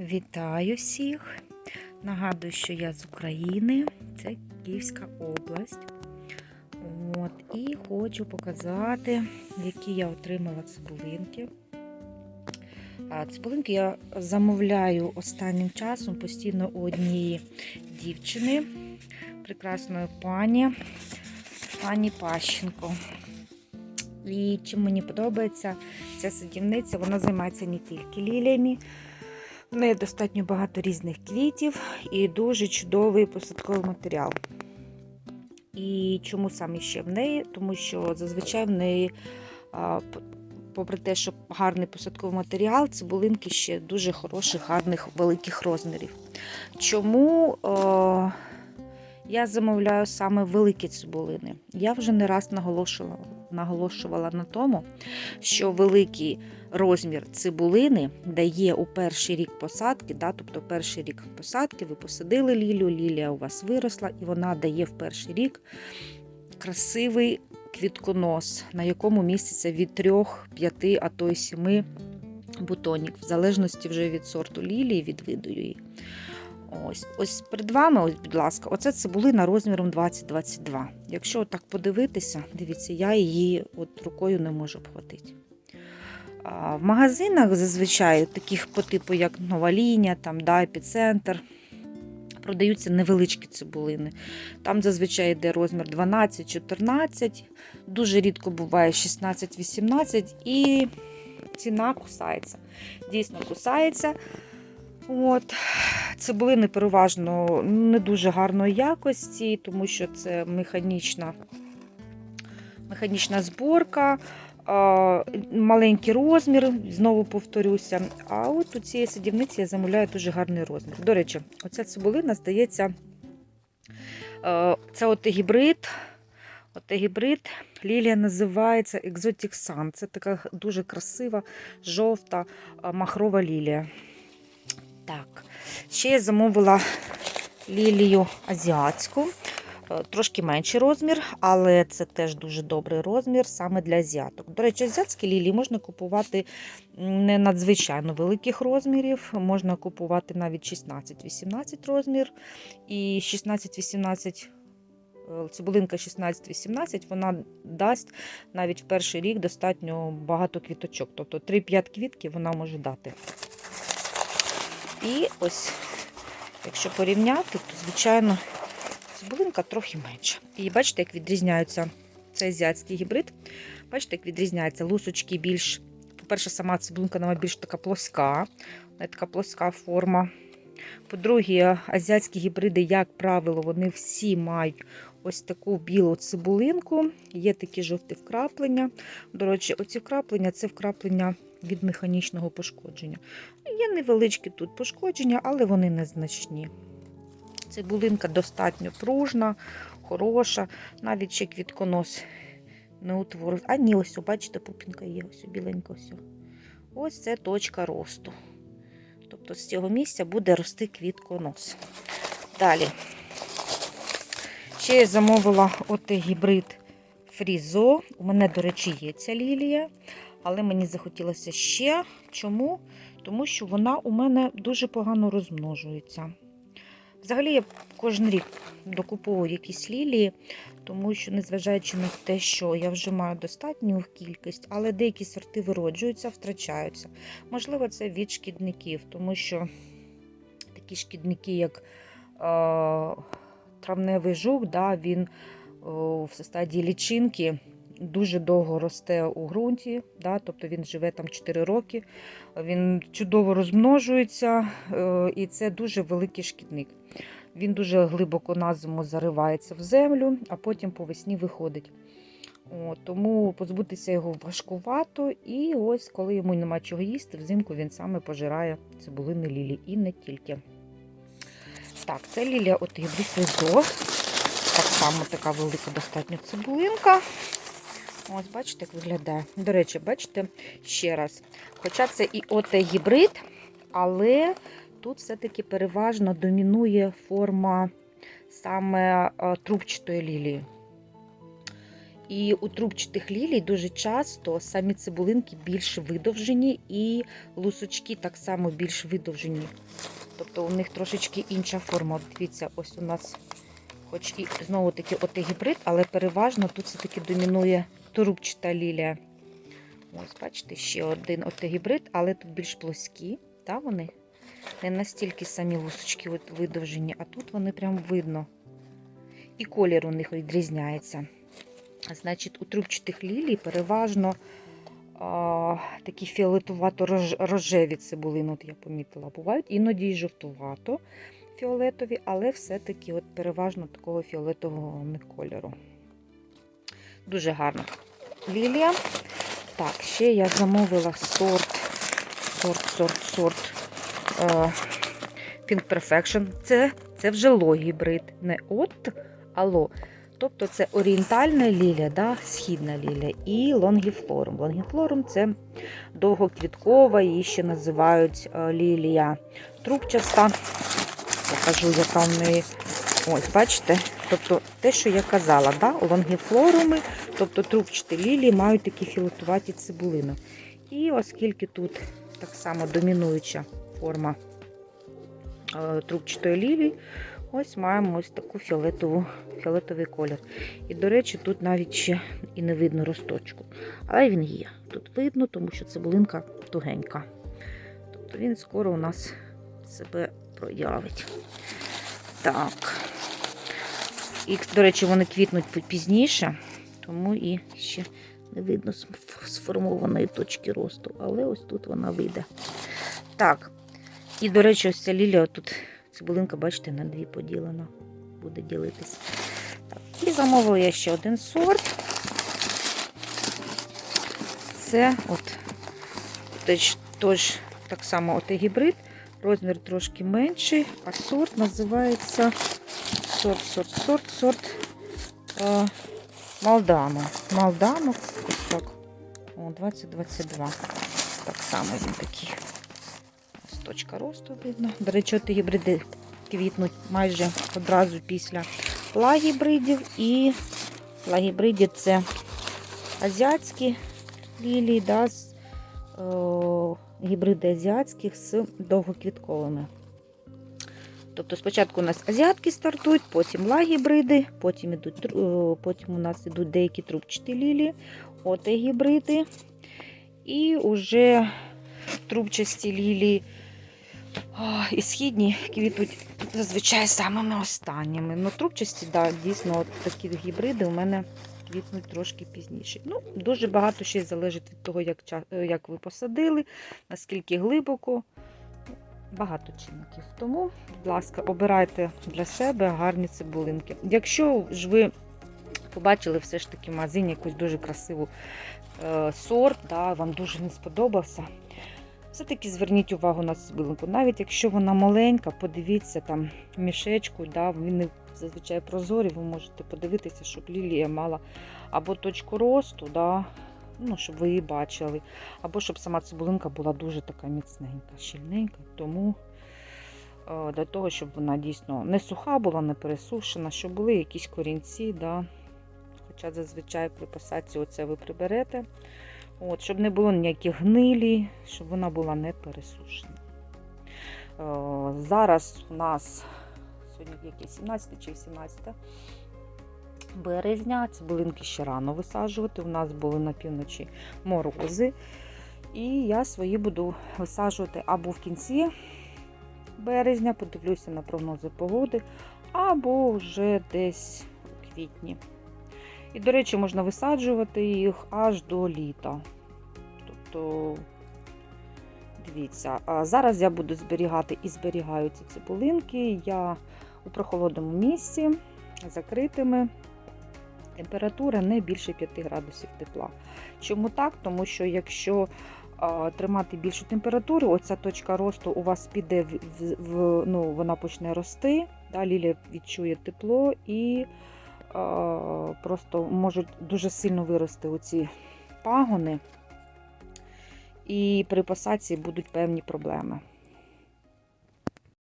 Вітаю всіх! Нагадую, що я з України, це Київська область. От, і хочу показати, які я отримала цибулинки. Цибулинки я замовляю останнім часом постійно у однієї дівчини, прекрасної пані, пані Пащенко. І чим мені подобається ця садівниця, вона займається не тільки ліліями. В неї достатньо багато різних квітів і дуже чудовий посадковий матеріал. І чому саме ще в неї? Тому що зазвичай в неї, попри те, що гарний посадковий матеріал, цибулинки ще дуже хороших, гарних, великих розмірів. Чому е, я замовляю саме великі цибулини? Я вже не раз наголошувала, наголошувала на тому, що великий розмір цибулини дає у перший рік посадки, да, тобто перший рік посадки, ви посадили лілію, лілія у вас виросла, і вона дає в перший рік красивий квітконос, на якому міститься від 3, 5, а то й 7 бутонів, в залежності вже від сорту лілії, від виду її. Ось, ось перед вами, ось, будь ласка, оце цибулина розміром 20-22. Якщо так подивитися, дивіться, я її от рукою не можу обхватити. А В магазинах зазвичай, таких по типу, як нова лінія, там, да, епіцентр, продаються невеличкі цибулини. Там зазвичай йде розмір 12-14, дуже рідко буває 16-18 і ціна кусається. Дійсно кусається. От. Цибулини переважно не дуже гарної якості, тому що це механічна, механічна зборка, маленький розмір, знову повторюся. А от у цієї садівниці я замовляю дуже гарний розмір. До речі, оця цибулина здається, е, це от гібрид. От гібрид лілія називається Exotic Sun. Це така дуже красива, жовта махрова лілія. Так, ще я замовила лілію азіатську. Е, Трошки менший розмір, але це теж дуже добрий розмір саме для азіаток. До речі, азіатські лілії можна купувати не надзвичайно великих розмірів, можна купувати навіть 16-18 розмір. І 16-18 е, цибулинка 16-18 вона дасть навіть в перший рік достатньо багато квіточок. Тобто 3-5 квітків вона може дати. І ось, якщо порівняти, то, звичайно, цибулинка трохи менша. І бачите, як відрізняються цей азіатський гібрид. Бачите, як відрізняється лусочки більш. По-перше, сама цибулинка вона більш така плоска, вона така плоска форма. По-друге, азіатські гібриди, як правило, вони всі мають ось таку білу цибулинку, є такі жовті вкраплення. До речі, оці вкраплення це вкраплення від механічного пошкодження. Є невеличкі тут пошкодження, але вони незначні. Цибулинка достатньо пружна, хороша, навіть ще квітконос не утворив. А ні, ось, бачите, пупінка є, ось біленька ось. Ось це точка росту. Тобто з цього місця буде рости квітконос. Далі. Ще я замовила от гібрид Фрізо. У мене, до речі, є ця лілія, але мені захотілося ще. Чому? Тому що вона у мене дуже погано розмножується. Взагалі, я кожен рік докуповую якісь лілії, тому що, незважаючи на те, що я вже маю достатню кількість, але деякі сорти вироджуються, втрачаються. Можливо, це від шкідників, тому що такі шкідники, як е, травневий жук, да, він в стадії лічинки дуже довго росте у ґрунті, да, тобто він живе там 4 роки, він чудово розмножується, е, і це дуже великий шкідник. Він дуже глибоко на зиму заривається в землю, а потім по весні виходить. О, тому позбутися його важкувато, і ось коли йому нема чого їсти, взимку він саме пожирає цибулини лілі і не тільки. Так, це лілія от гібрид. Так само така велика достатньо цибулинка. Ось, бачите, як виглядає. До речі, бачите ще раз. Хоча це і ОТ гібрид, але тут все-таки переважно домінує форма саме е, трубчатої лілії. І у трубчатих лілій дуже часто самі цибулинки більш видовжені, і лусочки так само більш видовжені. Тобто у них трошечки інша форма. Дивіться, ось у нас, хоч і знову таки оте гібрид, але переважно тут все-таки домінує трубчата лілія. Ось, бачите, ще один оте гібрид, але тут більш плоскі. Та, вони не настільки самі лусочки от видовжені, а тут вони прям видно. І колір у них відрізняється. Значить, у трубчатих лілій переважно а, такі фіолетувато-рожеві цибулини, от я помітила, бувають. Іноді й жовтувато фіолетові, але все-таки от переважно такого фіолетового кольору. Дуже гарна лілія. Так, ще я замовила сорт, сорт, сорт, сорт е, Pink Perfection. Це, це вже логібрид. Не от, а. Тобто це орієнтальна лілія, да, східна лілія і лонгіфлорум. Лонгіфлорум це довгоквіткова, її ще називають е, лілія трубчаста. Покажу, яка в неї. Ось, бачите? Тобто те, що я казала, да, лонгіфлоруми, тобто трубчаті лілії мають такі філотуваті цибулини. І оскільки тут так само домінуюча форма е, трубчатої лілії, ось маємо ось таку фіолетову, фіолетовий колір. І, до речі, тут навіть ще і не видно росточку. Але він є. Тут видно, тому що цибулинка тугенька. Тобто він скоро у нас себе проявить. Так. І, до речі, вони квітнуть пізніше, тому і ще не видно сформованої точки росту. Але ось тут вона вийде. Так. І, до речі, ось ця лілія тут цибулинка, бачите, на дві поділена. Буде ділитися. Так. І замовила я ще один сорт. Це от теж, так само от гібрид. Розмір трошки менший, а сорт називається сорт, сорт, сорт, сорт е, Малдамо. Малдамо, ось так. О, 2022. Так само він такий. Ось точка росту видно. До речі, от гібриди квітнуть майже одразу після лагібридів. І лагібриді це азіатські лілії, да, з, о, гібриди азіатських з довгоквітковими. Тобто спочатку у нас азіатки стартують, потім лагібриди, потім ідуть, потім у нас йдуть деякі трубчаті лілії, оте гібриди. І вже трубчасті лілії і східні квітуть зазвичай самими останніми. Ну, трубчасті, да, дійсно, от такі гібриди у мене квітнуть трошки пізніше. Ну, Дуже багато ще залежить від того, як, як ви посадили, наскільки глибоко. Багато чинників. Тому, будь ласка, обирайте для себе гарні цибулинки. Якщо ж ви побачили все ж таки в магазині якусь дуже красиву е, сорт, да, вам дуже не сподобався, все-таки зверніть увагу на цибулинку. Навіть якщо вона маленька, подивіться там мішечку, да, вони зазвичай прозорі, ви можете подивитися, щоб лілія мала або точку росту, да, ну, щоб ви її бачили. Або щоб сама цибулинка була дуже така міцненька, щільненька. Тому е, для того, щоб вона дійсно не суха була, не пересушена, щоб були якісь корінці. Да. Хоча зазвичай при посадці оце ви приберете. От, Щоб не було ніяких гнилі, щоб вона була не пересушена. Е, зараз у нас сьогодні яке 17 чи 18 березня. Цибулинки ще рано висаджувати. У нас були на півночі морози. І я свої буду висаджувати або в кінці березня, подивлюся на прогнози погоди, або вже десь у квітні. І, до речі, можна висаджувати їх аж до літа. Тобто, дивіться, а зараз я буду зберігати і зберігаю ці цибулинки. Я у прохолодному місці, закритими. Температура не більше 5 градусів тепла. Чому так? Тому що якщо тримати більшу температуру, оця точка росту у вас піде, в, в, ну, вона почне рости, да, лілія відчує тепло і просто можуть дуже сильно вирости оці пагони, і при посадці будуть певні проблеми.